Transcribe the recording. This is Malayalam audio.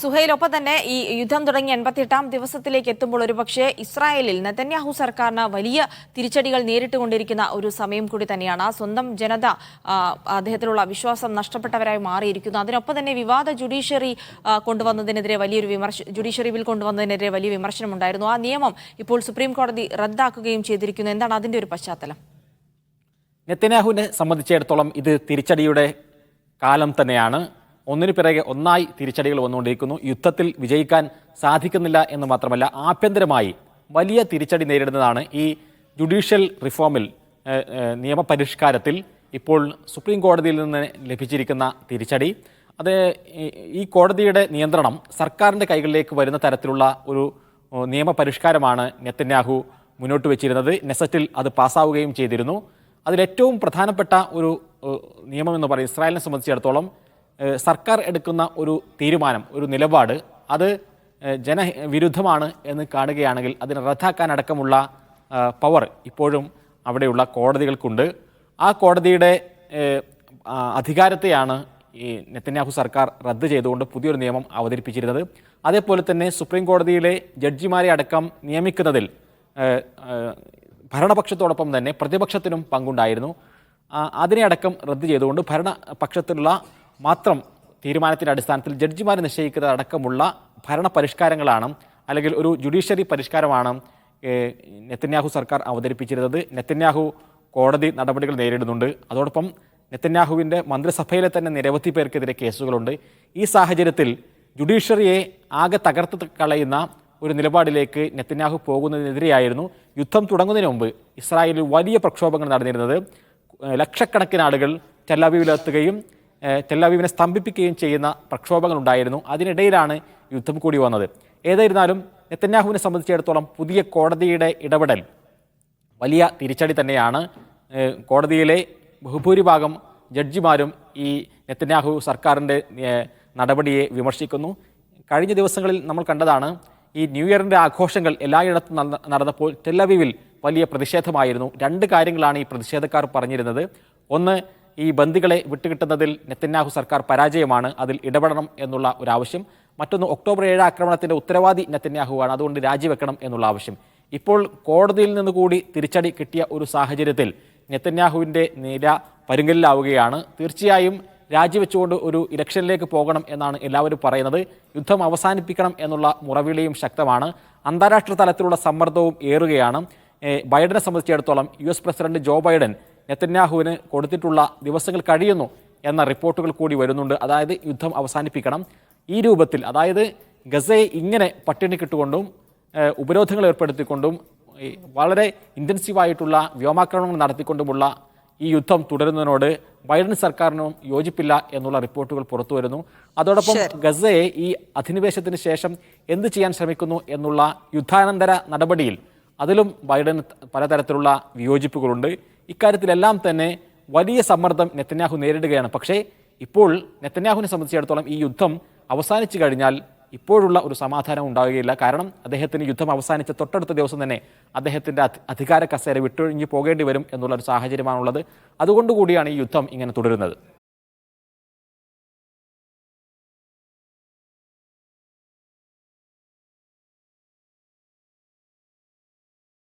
സുഹൈൽ ഒപ്പം തന്നെ ഈ യുദ്ധം തുടങ്ങി എൺപത്തിയെട്ടാം ദിവസത്തിലേക്ക് എത്തുമ്പോൾ ഒരുപക്ഷെ ഇസ്രായേലിൽ നെതന്യാഹു സർക്കാരിന് വലിയ തിരിച്ചടികൾ നേരിട്ടുകൊണ്ടിരിക്കുന്ന ഒരു സമയം കൂടി തന്നെയാണ്. സ്വന്തം ജനത അദ്ദേഹത്തിലുള്ള വിശ്വാസം നഷ്ടപ്പെട്ടവരായി മാറിയിരിക്കുന്നു. അതിനൊപ്പം തന്നെ വിവാദ ജുഡീഷ്യറി കൊണ്ടുവന്നതിനെതിരെ വലിയൊരു വിമർശ ജുഡീഷ്യറി ബിൽ കൊണ്ടുവന്നതിനെതിരെ വലിയ വിമർശനമുണ്ടായിരുന്നു. ആ നിയമം ഇപ്പോൾ സുപ്രീം കോടതി റദ്ദാക്കുകയും ചെയ്തിരിക്കുന്നു. എന്താണ് അതിന്റെ ഒരു പശ്ചാത്തലം? നെത്തനാഹുവിനെ സംബന്ധിച്ചിടത്തോളം ഇത് തിരിച്ചടിയുടെ കാലം തന്നെയാണ്. ഒന്നിനു പിറകെ ഒന്നായി തിരിച്ചടികൾ വന്നുകൊണ്ടിരിക്കുന്നു. യുദ്ധത്തിൽ വിജയിക്കാൻ സാധിക്കുന്നില്ല എന്ന് മാത്രമല്ല ആഭ്യന്തരമായി വലിയ തിരിച്ചടി നേരിടുന്നതാണ് ഈ ജുഡീഷ്യൽ റിഫോമിൽ നിയമപരിഷ്കാരത്തിൽ ഇപ്പോൾ സുപ്രീം കോടതിയിൽ നിന്ന് ലഭിച്ചിരിക്കുന്ന തിരിച്ചടി. അത് ഈ- കോടതിയുടെ നിയന്ത്രണം സർക്കാരിന്റെ കൈകളിലേക്ക് വരുന്ന തരത്തിലുള്ള ഒരു നിയമപരിഷ്കാരമാണ് നെത്തന്യാഹു മുന്നോട്ട് വെച്ചിരുന്നത്. നെസറ്റിൽ അത് പാസ്സാവുകയും ചെയ്തിരുന്നു. അതിലേറ്റവും പ്രധാനപ്പെട്ട ഒരു നിയമം എന്ന് പറയും ഇസ്രായേലിനെ സംബന്ധിച്ചിടത്തോളം സർക്കാർ എടുക്കുന്ന ഒരു തീരുമാനം ഒരു നിലപാട് അത് ജനവിരുദ്ധമാണ് എന്ന് കാണുകയാണെങ്കിൽ അതിനെ റദ്ദാക്കാനടക്കമുള്ള പവർ ഇപ്പോഴും അവിടെയുള്ള കോടതികൾക്കുണ്ട്. ആ കോടതിയുടെ അധികാരത്തെയാണ് ഈ നെത്തന്യാഹു സർക്കാർ റദ്ദ് ചെയ്തുകൊണ്ട് പുതിയൊരു നിയമം അവതരിപ്പിച്ചിരുന്നത്. അതേപോലെ തന്നെ സുപ്രീം കോടതിയിലെ ജഡ്ജിമാരെ അടക്കം നിയമിക്കുന്നതിൽ ഭരണപക്ഷത്തോടൊപ്പം തന്നെ പ്രതിപക്ഷത്തിനും പങ്കുണ്ടായിരുന്നു. അതിനെ അടക്കം റദ്ദ് ചെയ്തുകൊണ്ട് ഭരണപക്ഷത്തിലുള്ള മാത്രം തീരുമാനത്തിന്റെ അടിസ്ഥാനത്തിൽ ജഡ്ജിമാരെ നിശ്ചയിക്കുന്നത് അടക്കമുള്ള ഭരണ പരിഷ്കാരങ്ങളാണ് അല്ലെങ്കിൽ ഒരു ജുഡീഷ്യറി പരിഷ്കാരമാണ് നെത്തന്യാഹു സർക്കാർ അവതരിപ്പിച്ചിരുന്നത്. നെത്തന്യാഹു കോടതി നടപടികൾ നേരിടുന്നുണ്ട്. അതോടൊപ്പം നെത്തന്യാഹുവിന്റെ മന്ത്രിസഭയിലെ തന്നെ നിരവധി പേർക്കെതിരെ കേസുകളുണ്ട്. ഈ സാഹചര്യത്തിൽ ജുഡീഷ്യറിയെ ആകെ തകർത്ത് കളയുന്ന ഒരു നിലപാടിലേക്ക് നെത്തന്യാഹു പോകുന്നതിനെതിരെയായിരുന്നു യുദ്ധം തുടങ്ങുന്നതിന് മുമ്പ് ഇസ്രായേലിൽ വലിയ പ്രക്ഷോഭങ്ങൾ നടന്നിരുന്നത്. ലക്ഷക്കണക്കിന് ആളുകൾ ടെല്ലാവീവിലെത്തുകയും ഏഹ് ടെല്ലാവീവിനെ സ്തംഭിപ്പിക്കുകയും ചെയ്യുന്ന പ്രക്ഷോഭങ്ങൾ ഉണ്ടായിരുന്നു അതിനിടയിലാണ് യുദ്ധം കൂടി വന്നത്. ഏതായിരുന്നാലും നെത്തന്യാഹുവിനെ സംബന്ധിച്ചിടത്തോളം പുതിയ കോടതിയുടെ ഇടപെടൽ വലിയ തിരിച്ചടി തന്നെയാണ്. കോടതിയിലെ ബഹുഭൂരിഭാഗം ജഡ്ജിമാരും ഈ നെത്തന്യാഹു സർക്കാരിന്റെ നടപടിയെ വിമർശിക്കുന്നു. കഴിഞ്ഞ ദിവസങ്ങളിൽ നമ്മൾ കണ്ടതാണ് ഈ ന്യൂ ഇയറിന്റെ ആഘോഷങ്ങൾ എല്ലായിടത്തും നടന്ന- നടന്നപ്പോൾ ടെല്ലവീവിൽ വലിയ പ്രതിഷേധമായിരുന്നു. രണ്ട് കാര്യങ്ങളാണ് ഈ പ്രതിഷേധക്കാർ പറഞ്ഞിരുന്നത്. ഒന്ന് ഈ ബന്ദികളെ വിട്ടുകിട്ടുന്നതിൽ നെത്തന്യാഹു സർക്കാർ പരാജയമാണ് അതിൽ ഇടപെടണം എന്നുള്ള ഒരു ആവശ്യം മറ്റൊന്ന് ഒക്ടോബർ ഏഴ് ആക്രമണത്തിന്റെ ഉത്തരവാദി നെത്തന്യാഹുവാണ് അതുകൊണ്ട് രാജിവെക്കണം എന്നുള്ള ആവശ്യം. ഇപ്പോൾ കോടതിയിൽ നിന്ന് കൂടി തിരിച്ചടി കിട്ടിയ ഒരു സാഹചര്യത്തിൽ നെത്തന്യാഹുവിന്റെ നില പരുങ്കലിലാവുകയാണ് തീർച്ചയായും രാജിവെച്ചുകൊണ്ട് ഒരു ഇലക്ഷനിലേക്ക് പോകണം എന്നാണ് എല്ലാവരും പറയുന്നത്. യുദ്ധം അവസാനിപ്പിക്കണം എന്നുള്ള മുറവിളിയും ശക്തമാണ്. അന്താരാഷ്ട്ര തലത്തിലുള്ള സമ്മർദ്ദവും ഏറുകയാണ്. ബൈഡനെ സംബന്ധിച്ചിടത്തോളം U S president Joe Biden നെത്തന്യാഹുവിന് കൊടുത്തിട്ടുള്ള ദിവസങ്ങൾ കഴിയുന്നു എന്ന റിപ്പോർട്ടുകൾ കൂടി വരുന്നുണ്ട്. അതായത് യുദ്ധം അവസാനിപ്പിക്കണം. ഈ രൂപത്തിൽ അതായത് ഗസയെ ഇങ്ങനെ പട്ടിണി കിട്ടുകൊണ്ടും ഏഹ് ഉപരോധങ്ങൾ ഏർപ്പെടുത്തിക്കൊണ്ടും വളരെ ഇന്റൻസീവായിട്ടുള്ള വ്യോമാക്രമണങ്ങൾ നടത്തിക്കൊണ്ടുമുള്ള ഈ യുദ്ധം തുടരുന്നതിനോട് ബൈഡൻ സർക്കാരിനും യോജിപ്പില്ല എന്നുള്ള റിപ്പോർട്ടുകൾ പുറത്തു വരുന്നു. അതോടൊപ്പം ഗസയെ ഈ അധിനിവേശത്തിന് ശേഷം എന്ത് ചെയ്യാൻ ശ്രമിക്കുന്നു എന്നുള്ള യുദ്ധാനന്തര നടപടിയിൽ അതിലും ബൈഡൻ പലതരത്തിലുള്ള വിയോജിപ്പുകളുണ്ട്. ഇക്കാര്യത്തിലെല്ലാം തന്നെ വലിയ സമ്മർദ്ദം നെത്തന്യാഹു നേരിടുകയാണ്. പക്ഷേ ഇപ്പോൾ നെത്തന്യാഹുവിനെ സംബന്ധിച്ചിടത്തോളം ഈ യുദ്ധം അവസാനിച്ചു കഴിഞ്ഞാൽ ഇപ്പോഴുള്ള ഒരു സമാധാനം ഉണ്ടാവുകയില്ല. കാരണം അദ്ദേഹത്തിന് യുദ്ധം അവസാനിച്ച തൊട്ടടുത്ത ദിവസം തന്നെ അദ്ദേഹത്തിന്റെ അധി- അധികാര കസേര വിട്ടൊഴിഞ്ഞ് പോകേണ്ടി വരും എന്നുള്ള ഒരു സാഹചര്യമാണുള്ളത്. അതുകൊണ്ടുകൂടിയാണ് ഈ യുദ്ധം ഇങ്ങനെ തുടരുന്നത്.